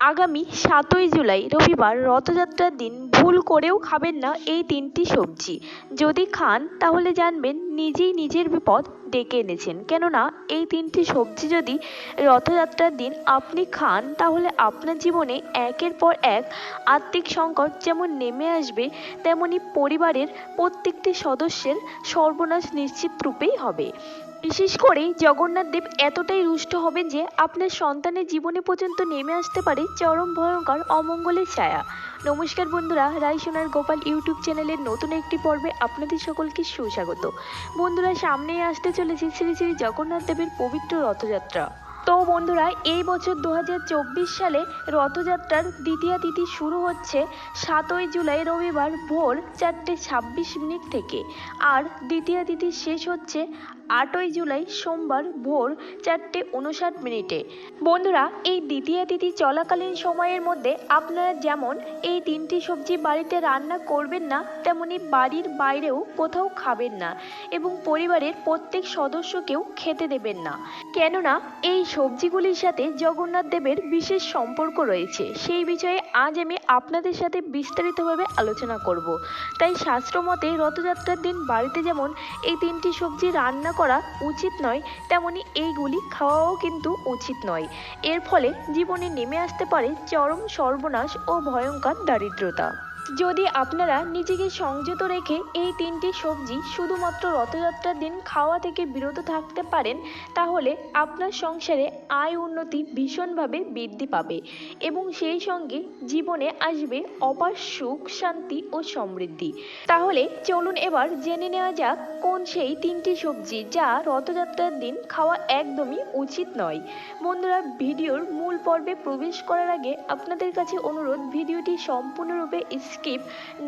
আগামী সাতই জুলাই, রবিবার রথযাত্রার দিন ভুল করেও খাবেন না এই তিনটি সবজি। যদি খান, তাহলে জানবেন নিজেই নিজের বিপদ ডেকে এনেছেন। কেননা, এই তিনটি সবজি যদি রথযাত্রার দিন আপনি খান, তাহলে আপনার জীবনে একের পর এক আর্থিক সংকট যেমন নেমে আসবে, তেমনি পরিবারের প্রত্যেকটি সদস্যের সর্বনাশ নিশ্চিত রূপেই হবে। বিশেষ করে জগন্নাথ দেব এতটাই রুষ্ট হবেন যে আপনার সন্তানের জীবনে পর্যন্ত নেমে আসতে পারে চরম ভয়ঙ্কর অমঙ্গলের ছায়া। নমস্কার বন্ধুরা রাইসোনার গোপাল ইউটিউব চ্যানেলের নতুন একটি পর্বে আপনাদের সকলকে সুস্বাগত। বন্ধুরা, সামনেই আসতে চলেছে শ্রী শ্রী জগন্নাথ দেবের পবিত্র রথযাত্রা। তো বন্ধুরা, এই বছর দু হাজার চব্বিশ সালে রথযাত্রার দ্বিতীয় তিথি শুরু হচ্ছে সাতই জুলাই রবিবার ভোর চারটে ছাব্বিশ মিনিট থেকে। আর দ্বিতীয় তিথি শেষ হচ্ছে আটই জুলাই সোমবার ভোর চারটে উনষাট মিনিটে। বন্ধুরা, এই দ্বিতীয় তিথি চলাকালীন সময়ের মধ্যে আপনারা যেমন এই তিনটি সবজি বাড়িতে রান্না করবেন না, তেমনি বাড়ির বাইরেও কোথাও খাবেন না এবং পরিবারের প্রত্যেক সদস্যকেও খেতে দেবেন না। কেননা, এই সবজিগুলির সাথে জগন্নাথ দেবের বিশেষ সম্পর্ক রয়েছে। সেই বিষয়ে আজ আমি আপনাদের সাথে বিস্তারিতভাবে আলোচনা করব। তাই শাস্ত্র মতে রথযাত্রার দিন বাড়িতে যেমন এই তিনটি সবজি রান্না করা উচিত নয়, তেমনি এইগুলি খাওয়াও কিন্তু উচিত নয়। এর ফলে জীবনে নেমে আসতে পারে চরম সর্বনাশ ও ভয়ঙ্কর দারিদ্রতা। যদি আপনারা নিজেকে সংযত রেখে এই তিনটি সবজি শুধুমাত্র রথযাত্রার দিন খাওয়া থেকে বিরত থাকতে পারেন, তাহলে আপনার সংসারে আয় উন্নতি ভীষণভাবে বৃদ্ধি পাবে এবং সেই সঙ্গে জীবনে আসবে অপার সুখ, শান্তি ও সমৃদ্ধি। তাহলে চলুন এবার জেনে নেওয়া যাক কোন সেই তিনটি সবজি যা রথযাত্রার দিন খাওয়া একদমই উচিত নয়। বন্ধুরা, ভিডিওর মূল পর্বে প্রবেশ করার আগে আপনাদের কাছে অনুরোধ, ভিডিওটি সম্পূর্ণরূপে স্কিপ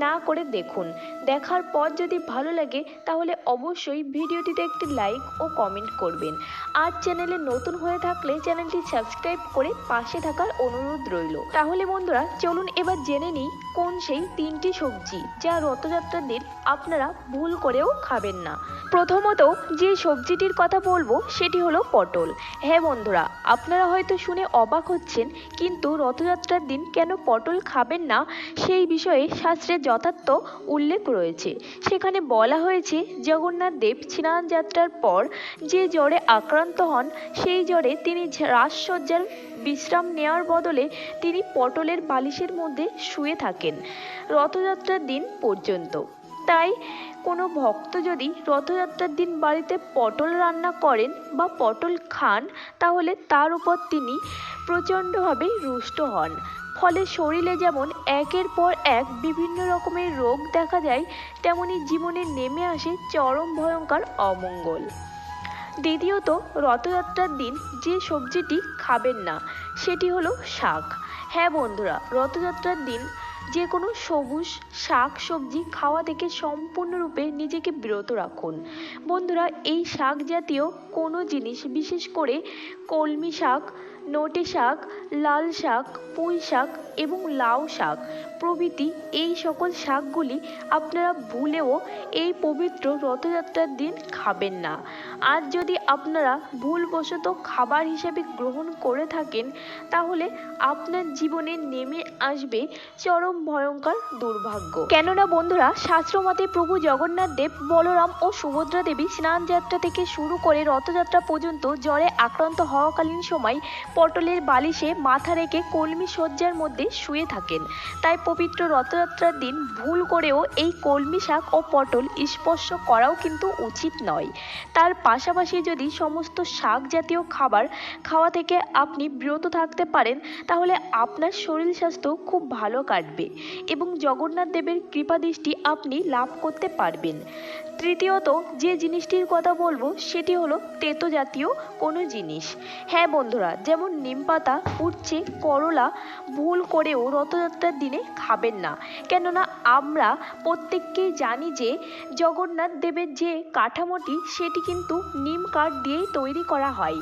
না করে দেখুন। দেখার পর যদি ভালো লাগে, তাহলে অবশ্যই ভিডিওটিতে একটি লাইক ও কমেন্ট করবেন। আর চ্যানেলে নতুন হয়ে থাকলে চ্যানেলটি সাবস্ক্রাইব করে পাশে থাকার অনুরোধ রইল। তাহলে বন্ধুরা, চলুন এবার জেনে নিই কোন সেই তিনটি সবজি যা রথযাত্রার দিন আপনারা ভুল করেও খাবেন না। প্রথমত, যে সবজিটির কথা বলব, সেটি হলো পটল। হ্যাঁ বন্ধুরা, আপনারা হয়তো শুনে অবাক হচ্ছেন, কিন্তু রথযাত্রার দিন কেন পটল খাবেন না? সেই বিষয়ে শাস্ত্রে যথার্থ উল্লেখ রয়েছে। সেখানে বলা হয়েছে, জগন্নাথ দেব স্নান যাত্রার পর যে জ্বরে আক্রান্ত হন, সেই জ্বরে তিনি রাজসজ্জার বিশ্রাম নেওয়ার বদলে তিনি পটলের বালিশের মধ্যে শুয়ে থাকেন রথযাত্রার দিন পর্যন্ত। তাই কোনো ভক্ত যদি রথযাত্রার দিন বাড়িতে পটল রান্না করেন বা পটল খান, তাহলে তার উপর তিনি প্রচণ্ডভাবে রুষ্ট হন। ফলে শরীরে যেমন একের পর এক বিভিন্ন রকমের রোগ দেখা যায়, তেমনি জীবনে নেমে আসে চরম ভয়ঙ্কর অমঙ্গল। দ্বিতীয়ত, রথযাত্রার দিন যে সবজিটি খাবেন না, সেটি হলো শাক। হ্যাঁ বন্ধুরা, রথযাত্রার দিন যে কোনো সবুজ শাক সবজি খাওয়া থেকে সম্পূর্ণরূপে নিজেকে বিরত রাখুন। বন্ধুরা, এই শাক জাতীয় কোনো জিনিস, বিশেষ করে কলমি শাক, নোটে শাক লাল শাক, পুঁই শাক এবং লাউ শাক প্রভৃতি এই সকল শাকগুলি আপনারা ভুলেও এই পবিত্র রথযাত্রার দিন খাবেন না। আর যদি আপনারা ভুলবশত খাবার হিসেবে গ্রহণ করে থাকেন, তাহলে আপনার জীবনে নেমে আসবে চরম ভয়ঙ্কর দুর্ভাগ্য। কেননা বন্ধুরা, শাস্ত্রমতে প্রভু জগন্নাথ দেব, বলরাম ও সুভদ্রা দেবী স্নান যাত্রা থেকে শুরু করে রথযাত্রা পর্যন্ত জ্বরে আক্রান্ত হওয়াকালীন সময় পটলের বালিশে মাথা রেখে কলমি শয্যার মধ্যে শুয়ে থাকেন। তাই পবিত্র রথযাত্রার দিন ভুল করেও এই কলমি শাক ও পটল স্পর্শ করাও কিন্তু উচিত নয়। তার পাশাপাশি যদি সমস্ত শাক জাতীয় খাবার খাওয়া থেকে আপনি বিরত থাকতে পারেন, তাহলে আপনার শরীর স্বাস্থ্য খুব ভালো কাটবে এবং জগন্নাথ দেবের কৃপাদৃষ্টি আপনি লাভ করতে পারবেন। তৃতীয়ত, যে জিনিসটির কথা বলব, সেটি হলো তেতো জাতীয় কোনো জিনিস। হ্যাঁ বন্ধুরা, যেমন নিম পাতা উচ্ছে করলা, ভুল করেও রথযাত্রার দিনে খাবেন না। কেননা আমরা প্রত্যেককেই জানি যে জগন্নাথ দেবের যে কাঠামোটি, সেটি কিন্তু নিম কাঠ দিয়েই তৈরি করা হয়।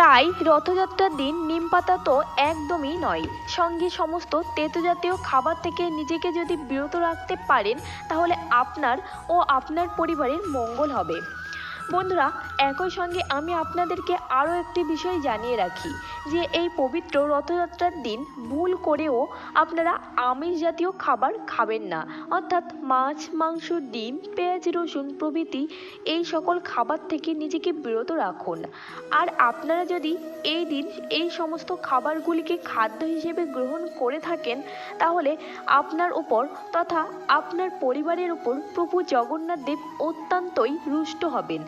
তাই রথযাত্রার দিন নিম পাতা তো একদমই নয়। সঙ্গে সমস্ত তেতো জাতীয় খাবার থেকে নিজেকে যদি বিরত রাখতে পারেন, তাহলে আপনার ও আপনার পরিবারের মঙ্গল হবে। বন্ধুরা একই সঙ্গে আমি আপনাদেরকে আরও একটি বিষয় জানিয়ে রাখি, যে এই পবিত্র রথযাত্রার দিন ভুল করেও আপনারা আমিষ জাতীয় খাবার খাবেন না। অর্থাৎ মাছ, মাংস, ডিম, পেঁয়াজ, রসুন প্রভৃতি এই সকল খাবার থেকে নিজেকে বিরত রাখুন। আর আপনারা যদি এই দিন এই সমস্ত খাবারগুলিকে খাদ্য হিসেবে গ্রহণ করে থাকেন, তাহলে আপনার উপর তথা আপনার পরিবারের উপর প্রভু জগন্নাথ দেব অত্যন্তই রুষ্ট হবেন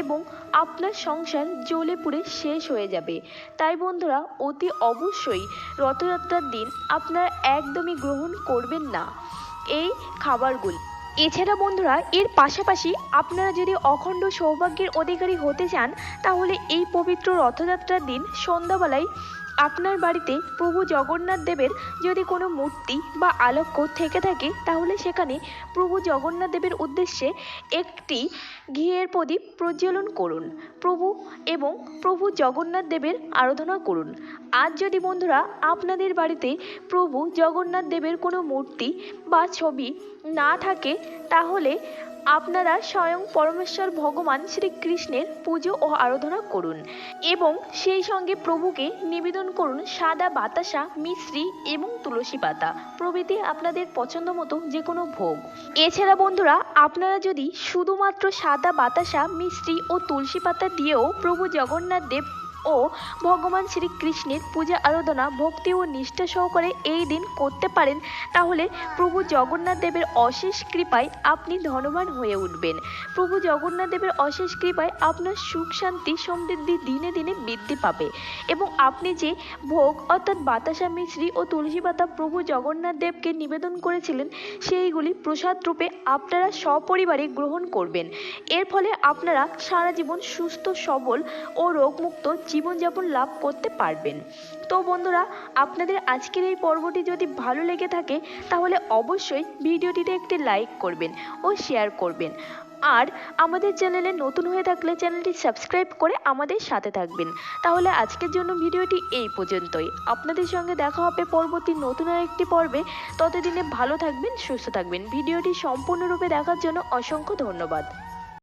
এবং আপনার সংসার জ্বলে পুড়ে শেষ হয়ে যাবে। তাই বন্ধুরা, অতি অবশ্যই রথযাত্রার দিন আপনারা একদমই গ্রহণ করবেন না এই খাবারগুলি। এছাড়া বন্ধুরা, এর পাশাপাশি আপনারা যদি অখণ্ড সৌভাগ্যের অধিকারী হতে চান, তাহলে এই পবিত্র রথযাত্রার দিন সন্ধ্যাবেলায় আপনার বাড়িতে প্রভু জগন্নাথ দেবের যদি কোনো মূর্তি বা আলক্ষ্য থেকে থাকে, তাহলে সেখানে প্রভু জগন্নাথ দেবের উদ্দেশ্যে একটি ঘিয়ের প্রদীপ প্রজ্বলন করুন। প্রভু এবং প্রভু জগন্নাথ দেবের আরাধনা করুন। আজ যদি বন্ধুরা আপনাদের বাড়িতে প্রভু জগন্নাথ দেবের কোনো মূর্তি বা ছবি না থাকে, তাহলে আপনারা স্বয়ং পরমেশ্বর ভগবান শ্রীকৃষ্ণের পুজো ও আরাধনা করুন এবং সেই সঙ্গে প্রভুকে নিবেদন করুন সাদা বাতাসা, মিশ্রি এবং তুলসী পাতা। প্রভৃতি আপনাদের পছন্দ মতো যে কোনো ভোগ। এছাড়া বন্ধুরা, আপনারা যদি শুধুমাত্র সাদা বাতাসা, মিশ্রি ও তুলসী পাতা দিয়েও প্রভু জগন্নাথ দেব ও ভগবান শ্রীকৃষ্ণের পূজা আরাধনা, ভক্তি ও নিষ্ঠা সহকারে এই দিন করতে পারেন, তাহলে প্রভু জগন্নাথ দেবের অশেষ কৃপায় আপনি ধনবান হয়ে উঠবেন। প্রভু জগন্নাথ দেবের অশেষ কৃপায় আপনার সুখ শান্তি সমৃদ্ধি দিনে দিনে বৃদ্ধি পাবে। এবং আপনি যে ভোগ অর্থাৎ বাতাসা মিশ্রি ও তুলসী পাতা প্রভু জগন্নাথ দেবকে নিবেদন করেছিলেন, সেইগুলি প্রসাদ রূপে আপনারা সপরিবারে গ্রহণ করবেন। এর ফলে আপনারা সারা জীবন সুস্থ, সবল ও রোগমুক্ত জীবনযাপন লাভ করতে পারবেন। তো বন্ধুরা, আপনাদের আজকের এই পর্বটি যদি ভালো লেগে থাকে, তাহলে অবশ্যই ভিডিওটিতে একটি লাইক করবেন ও শেয়ার করবেন। আর আমাদের চ্যানেলে নতুন হয়ে থাকলে চ্যানেলটি সাবস্ক্রাইব করে আমাদের সাথে থাকবেন। তাহলে আজকের জন্য ভিডিওটি এই পর্যন্তই। আপনাদের সঙ্গে দেখা হবে পরবর্তী নতুন আরেকটি পর্বে। ততদিনে ভালো থাকবেন, সুস্থ থাকবেন। ভিডিওটি সম্পূর্ণরূপে দেখার জন্য অসংখ্য ধন্যবাদ।